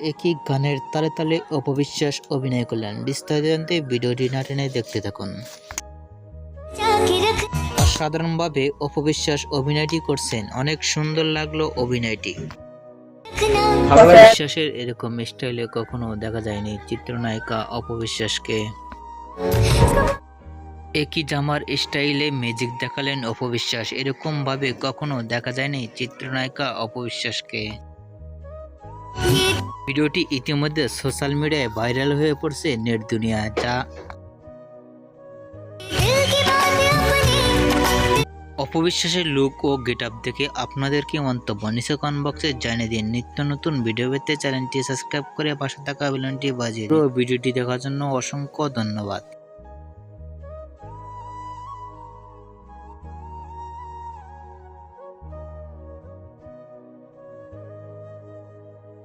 একই গানের তালে তালে অপবিশ্বাস অভিনয় করলেন। বিস্তারিত জানতে ভিডিওটি না টেনে দেখতে থাকুন। অসাধারণভাবে অপবিশ্বাস অভিনয়টি করছেন। অনেক সুন্দর লাগল অভিনয়টি। বিশ্বাসের এরকম স্টাইলে কখনো দেখা যায়নি চিত্রনায়িকা অপবিশ্বাসকে। একই জামার স্টাইলে ম্যাজিক দেখালেন অপবিশ্বাস। এরকম ভাবে কখনো দেখা যায়নি চিত্রনায়িকা অপবিশ্বাসকে। ভিডিওটি ইতিমধ্যে সোশ্যাল মিডিয়ায় ভাইরাল হয়ে পড়ছে নেট দুনিয়া যা অপবিশ্বাসের লুক ও গেট আপ দেখে আপনাদের কি মন্তব্য নিচে কমেন্ট বক্সে জানিয়ে দিন। নিত্য নতুন ভিডিও পেতে চ্যানেলটি সাবস্ক্রাইব করে পাশে থাকা বেলনটি বাজিয়ে ভিডিওটি দেখার জন্য অসংখ্য ধন্যবাদ।